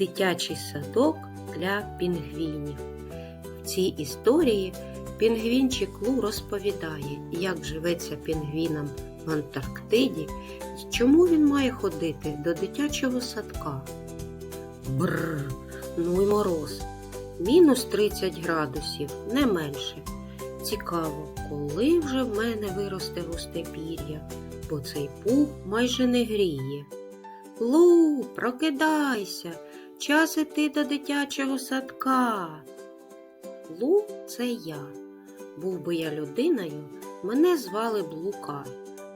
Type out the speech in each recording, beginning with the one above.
Дитячий садок для пінгвінів. В цій історії пінгвінчик Лу розповідає, як живеться пінгвінам в Антарктиді і чому він має ходити до дитячого садка. Бррр, ну й мороз. Мінус 30 градусів, не менше. Цікаво, коли вже в мене виросте густе пір'я, бо цей пух майже не гріє. Лу, прокидайся, час іти до дитячого садка. Лу це я. Був би я людиною, мене звали б Лука,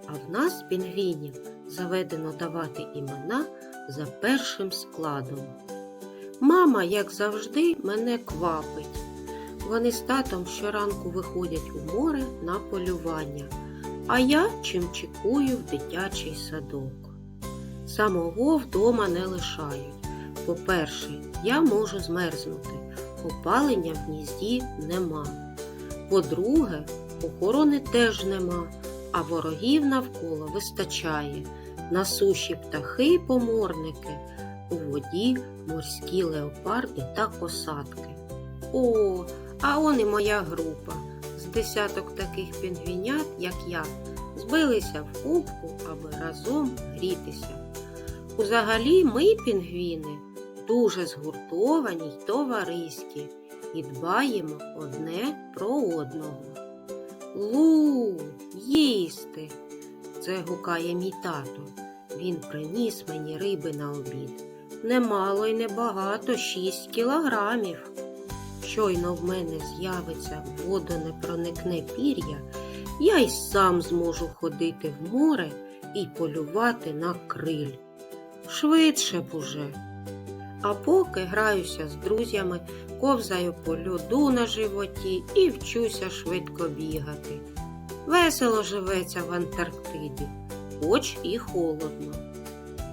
а в нас, пінгвінів, заведено давати імена за першим складом. Мама, як завжди, мене квапить. Вони з татом щоранку виходять у море на полювання, а я чимчикую в дитячий садок. Самого вдома не лишають. По-перше, я можу змерзнути, опалення в гнізді нема. По-друге, охорони теж нема, а ворогів навколо вистачає. На суші птахи й поморники, у воді морські леопарди та косатки. О, а он і моя група. З десяток таких пінгвінят, як я, збилися в кубку, аби разом грітися. Узагалі ми, пінгвіни, дуже згуртовані й товариські і дбаємо одне про одного. Лу, їсти. Це гукає мій тато. Він приніс мені риби на обід. Немало й небагато, шість кілограмів. Щойно в мене з'явиться водонепроникне пір'я, я й сам зможу ходити в море і полювати на криль. Швидше б уже. А поки граюся з друзями, ковзаю по льоду на животі і вчуся швидко бігати. Весело живеться в Антарктиді, хоч і холодно.